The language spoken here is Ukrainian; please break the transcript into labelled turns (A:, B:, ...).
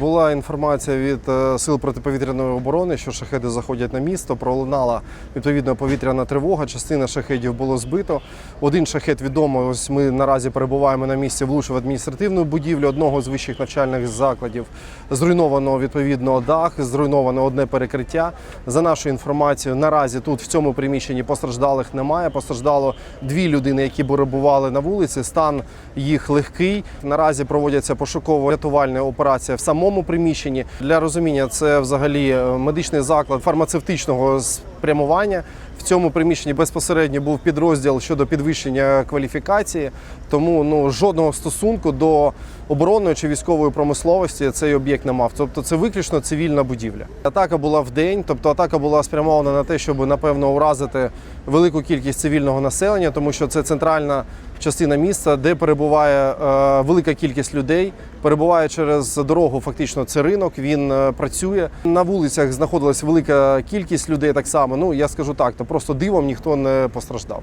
A: Була інформація від е, сил протиповітряної оборони, що шахеди заходять на місто. Пролунала відповідно повітряна тривога. Частина шахедів було збито. Один шахет відомо. Ось ми наразі перебуваємо на місці. Влучив адміністративну будівлю одного з вищих навчальних закладів. Зруйновано відповідно дах, зруйновано одне перекриття. За нашою інформацією, наразі тут в цьому приміщенні постраждалих немає. Постраждало дві людини, які перебували на вулиці. Стан їх легкий. Наразі проводяться пошуково-рятувальна операція в самому приміщенні. Для розуміння, це взагалі е, медичний заклад фармацевтичного спрямування. Цьому приміщенні безпосередньо був підрозділ щодо підвищення кваліфікації, тому ну жодного стосунку до оборонної чи військової промисловості цей об'єкт не мав. Тобто це виключно цивільна будівля. Атака була в день, тобто атака була спрямована на те, щоб напевно уразити велику кількість цивільного населення, тому що це центральна частина міста, де перебуває е, велика кількість людей. Перебуває через дорогу, фактично це ринок. Він е, працює на вулицях. Знаходилась велика кількість людей. Так само. Ну я скажу так, то просто дивом ніхто не постраждав.